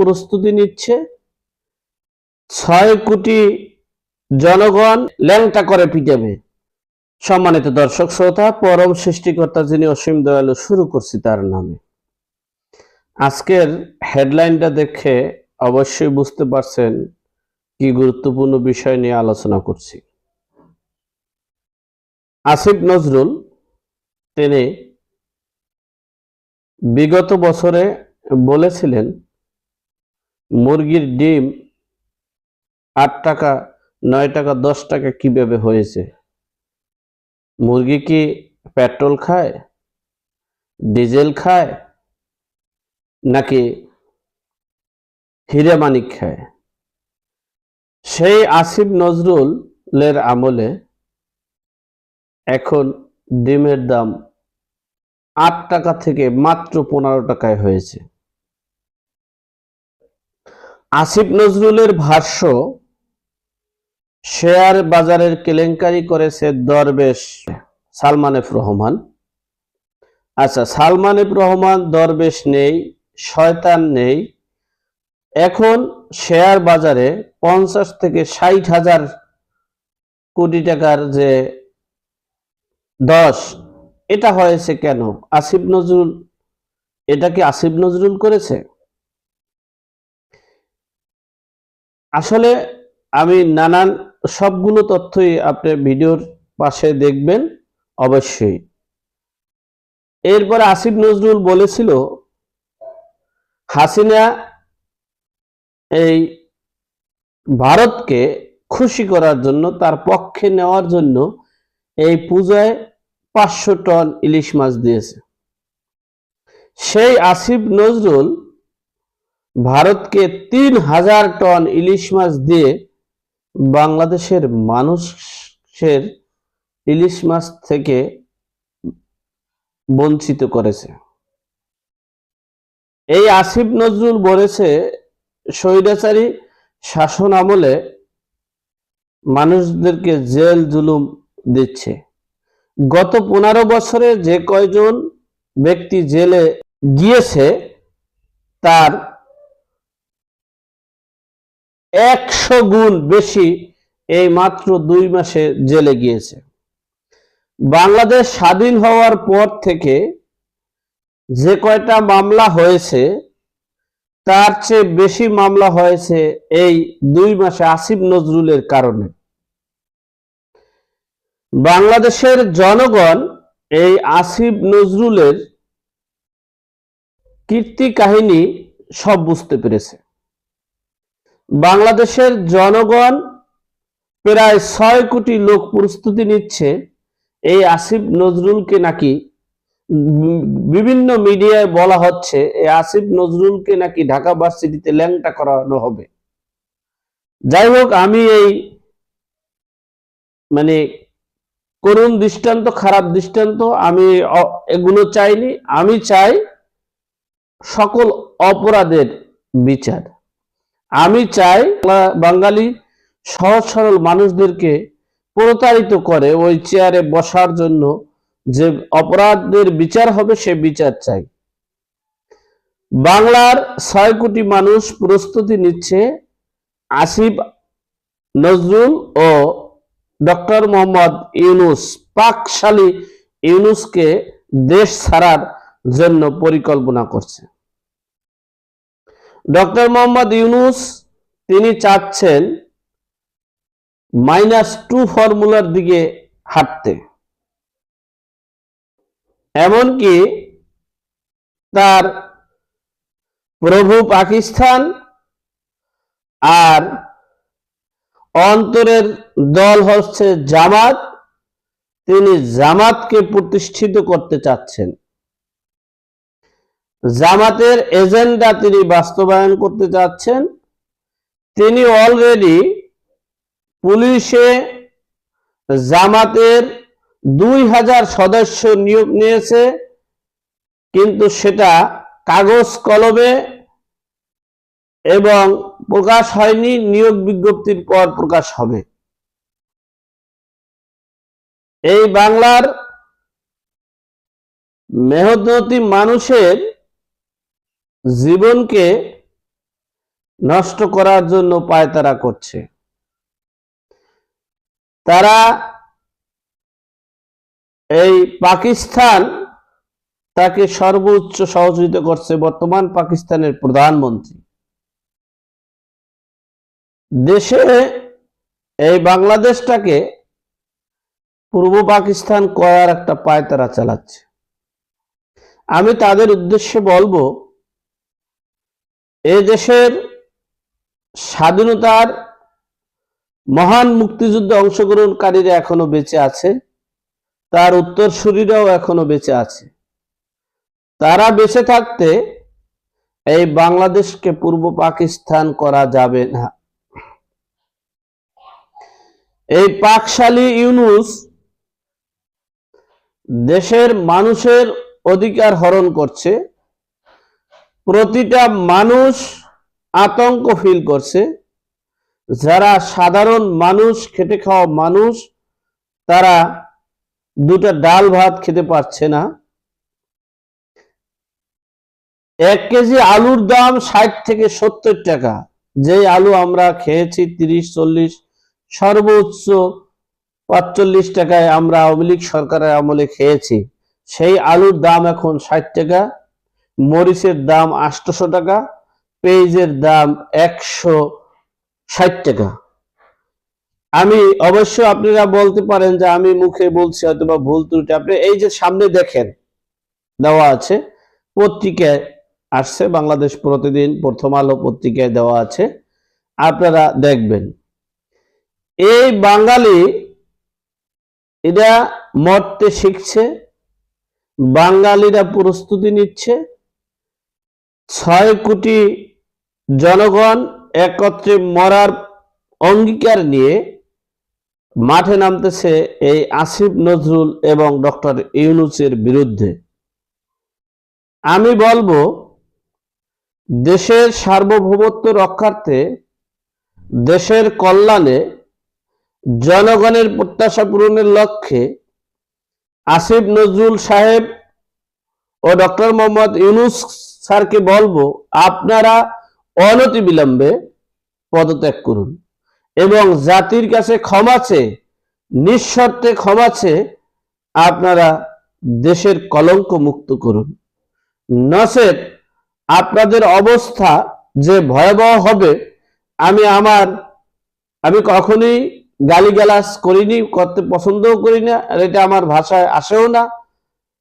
প্রস্তুতি নিচ্ছে। ছয় কোটি জনগণ ল্যাংটা করে পিটাবে। সম্মানিত দর্শক শ্রোতা, পরম সৃষ্টিকর্তা যিনি অসীম দয়ালু, শুরু করছি তার নামে। আজকের হেডলাইনটা দেখে অবশ্যই বুঝতে পারছেন কি গুরুত্বপূর্ণ বিষয় নিয়ে আলোচনা করছি। আসিফ নজরুল, তিনি বিগত বছরে বলেছিলেন মুরগির ডিম আট টাকা, নয় টাকা, দশ টাকা কীভাবে হয়েছে? মুরগি কি পেট্রোল খায়? ডিজেল খায়? নাকি হিরে মানিক খায়? সেই আসিফ নজরুলের আমলে এখন ডিমের দাম আট টাকা থেকে মাত্র পনেরো টাকায় হয়েছে। আসিফ নজরুলের ভাষ্য, শেয়ার বাজারের কেলেঙ্কারি করেছে দরবেশ সালমান এফ রহমান। আচ্ছা সালমান এফ রহমান দরবেশ নেই, শয়তান নেই। এখন শেয়ার বাজারে পঞ্চাশ থেকে ষাট হাজার কোটি টাকার যে দশ, এটা হয়েছে কেন? আসিফ নজরুল, এটা কি আসিফ নজরুল করেছে? আসলে আমি নানান সবগুলো তথ্যই আপনি ভিডিওর পাশে দেখবেন, অবশ্যই। এরপরে আসিফ নজরুল বলেছিল, হাসিনা এই ভারতকে খুশি করার জন্য, তার পক্ষে নেওয়ার জন্য এই পূজায় পাঁচশো টন ইলিশ মাছ দিয়েছে। সেই আসিফ নজরুল ভারতকে তিন হাজার টন ইলিশ মাছ দিয়ে বাংলাদেশের মানুষের ইলিশ মাছ থেকে বঞ্চিত করেছে। এই আসিফ নজরুল বলেছে, স্বৈরাচারী শাসন আমলে মানুষদেরকে জেল জুলুম দিচ্ছে। গত পনেরো বছরে যে কয়জন ব্যক্তি জেলে গিয়েছে, তার একশো গুণ বেশি এই মাত্র দুই মাসে জেলে গিয়েছে। বাংলাদেশ স্বাধীন হওয়ার পর থেকে যে কয়টা মামলা হয়েছে, তার চেয়ে বেশি মামলা হয়েছে এই দুই মাসে আসিফ নজরুলের কারণে। বাংলাদেশের জনগণ এই আসিফ নজরুলের কীর্তি কাহিনী সব বুঝতে পেরেছে। বাংলাদেশের জনগণ প্রায় ছয় কোটি লোক প্রস্তুতি নিচ্ছে। এই আসিফ নজরুলকে নাকি বিভিন্ন মিডিয়ায় বলা হচ্ছে, এই আসিফ নজরুলকে নাকি ঢাকা ভার্সিটিতে ল্যাংটা করানো হবে। যাই হোক, আমি এই মানে করুণ দৃষ্টান্ত, খারাপ দৃষ্টান্ত, আমি এগুলো চাইনি। আমি চাই সকল অপরাধের বিচার। আমি চাই বাঙালি সহজ সরল মানুষদেরকে প্রতারিত করে ওই চেয়ারে বসার জন্য যে অপরাধের বিচার হবে সে বিচার চাই। বাংলার ছয় কোটি মানুষ প্রস্তুতি নিচ্ছে আসিফ, নজরুল ও ডক্টর মোহাম্মদ ইউনুস, পাকশালী ইউনুসকে দেশ ছাড়ার জন্য পরিকল্পনা করছে। ডক্টর মোহাম্মদ ইউনুস, তিনি চাচ্ছেন মাইনাস টু ফর্মুলার দিকে হাঁটতে। এমনকি তার প্রভু পাকিস্তান আর অন্তরের দল হচ্ছে জামাত, তিনি জামাতকে প্রতিষ্ঠিত করতে চাচ্ছেন। জামাতের এজেন্ডা তিনি বাস্তবায়ন করতে চাচ্ছেন তিনি অলরেডি পুলিশে জামাতের দুই হাজার সদস্য নিয়োগ নিয়েছে, কিন্তু সেটা কাগজ কলমে এবং প্রকাশ হয়নি, নিয়োগ বিজ্ঞপ্তির পর প্রকাশ হবে। এই বাংলার মেহনতি মানুষের জীবনকে নষ্ট করার জন্য পায়তারা করছে। তারা এই পাকিস্তান তাকে সর্বোচ্চ সহযোগিতা করছে বর্তমান পাকিস্তানের প্রধানমন্ত্রী। দেশে এই বাংলাদেশটাকে পূর্ব পাকিস্তান করার একটা পায়তারা চালাচ্ছে। আমি তাদের উদ্দেশ্যে বলব এ দেশের স্বাধীনতার মহান মুক্তিযুদ্ধে অংশগ্রহণকারীরা এখনও বেঁচে আছে। তার উত্তরসূরিরাও এখনও বেঁচে আছে। তারা বেঁচে থাকতে এই বাংলাদেশকে পূর্ব পাকিস্তান করা যাবে না। এই পাকশালী ইউনুস দেশের মানুষের অধিকার হরণ করছে। প্রতিটা মানুষ আতঙ্ক ফিল করছে। যারা সাধারণ মানুষ, খেটে খাওয়া মানুষ, তারা দুটা ডাল ভাত খেতে পারছে না। এক কেজি আলুর দাম ষাট থেকে সত্তর টাকা। যেই আলু আমরা খেয়েছি তিরিশ, চল্লিশ, সর্বোচ্চ পাঁচচল্লিশ টাকায় আমরা আওয়ামী লীগ সরকারের আমলে খেয়েছি। সেই আলুর দাম এখন ষাট টাকা। মরিচের দাম আটশোশো টাকা, পেঁয়াজের দাম একশো ষাট টাকা। আমি অবশ্য আপনারা বলতে পারেন যে আমি মুখে বলছি হয়তো বা ভুল ত্রুটি, আপনি এই যে সামনে দেখেন, দেওয়া আছে, পত্রিকায় আসছে, বাংলাদেশ প্রতিদিন প্রথম আলো পত্রিকায় দেওয়া আছে, আপনারা দেখবেন। এই বাঙালি, এরা মরতে শিখছে, বাঙালিরা প্রস্তুতি নিচ্ছে ছয় কোটি জনগণ একত্রে মরার অঙ্গীকার নিয়ে মাঠে নামতেছে এই আসিফ নজরুল এবং ডক্টর ইউনুসের বিরুদ্ধে। আমি বলব, দেশের সার্বভৌমত্ব রক্ষার্থে দেশের কল্যাণে জনগণের প্রত্যাশা পূরণের লক্ষ্যে আসিফ নজরুল সাহেব ও ডক্টর মোহাম্মদ ইউনুস স্যারকে বলব, আপনারা অনতি বিলম্বে পদত্যাগ করুন এবং জাতির কাছে ক্ষমা চেয়ে, নিঃশর্তে ক্ষমা চেয়ে আপনারা দেশের কলঙ্ক মুক্ত করুন। নচেত আপনাদের অবস্থা যে ভয়াবহ হবে, আমি আমার, আমি কখনোই গালিগালাজ করিনি, করতে পছন্দও করি না, আর এটা আমার ভাষায় আসেও না,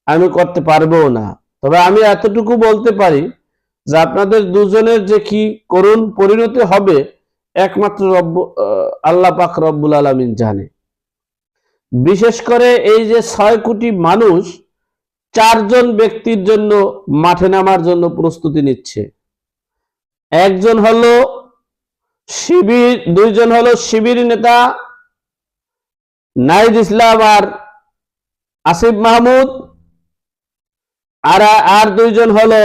আমি করতে পারব না। তবে আমি এতটুকু বলতে পারি যে আপনাদের দুজনের যে কি করুণ পরিণতি হবে একমাত্র রব্ব আল্লাহ পাক রব্বুল আলমিন জানে। বিশেষ করে এই যে ছয় কোটি মানুষ চারজন ব্যক্তির জন্য মাঠে নামার জন্য প্রস্তুতি নিচ্ছে। একজন হলো শিবির, দুইজন হলো শিবির নেতা নাইদ ইসলাম আর আসিফ মাহমুদ। আর আর দুইজন হলো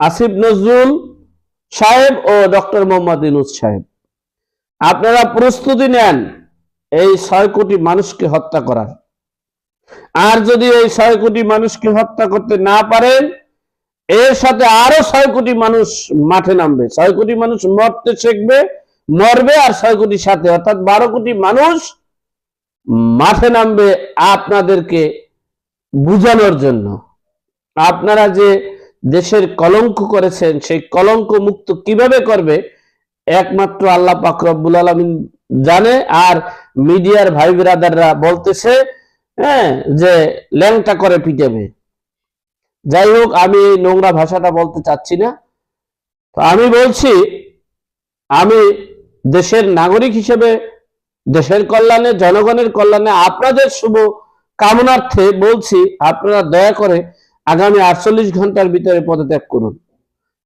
আসিফ নজরুল সাহেব ও ডক্টর মোহাম্মদ ইনুস সাহেব। আপনারা প্রস্তুতি নেন এই ছয় কোটি মানুষকে হত্যা করার। আর যদি এই ছয় কোটি মানুষকে হত্যা করতে না পারেন, এর সাথে আরও ছয় কোটি মানুষ মাঠে নামবে। ছয় কোটি মানুষ মরতে শিখবে, মরবে আর ছয় কোটির সাথে। অর্থাৎ বারো কোটি মানুষ মাঠে নামবে আপনাদেরকে বুঝানোর জন্য। আপনারা যে দেশের কলঙ্ক করেছেন, সেই কলঙ্ক মুক্ত কীভাবে করবে? একমাত্র আল্লাহ পাক রব্বুল আলমিন জানে। আর মিডিয়ার ভাই বিরাদাররা বলতেছে হ্যাঁ যে ল্যাংটা করে পিটাবে। যাই হোক, আমি এই নোংরা ভাষাটা বলতে চাচ্ছি না। তো আমি বলছি, আমি দেশের নাগরিক হিসেবে, দেশের কল্যাণে, জনগণের কল্যাণে আপনাদের শুভ কামনার্থে বলছি, আপনারা দয়া করে আগামী আটচল্লিশ ঘণ্টার ভিতরে পদত্যাগ করুন।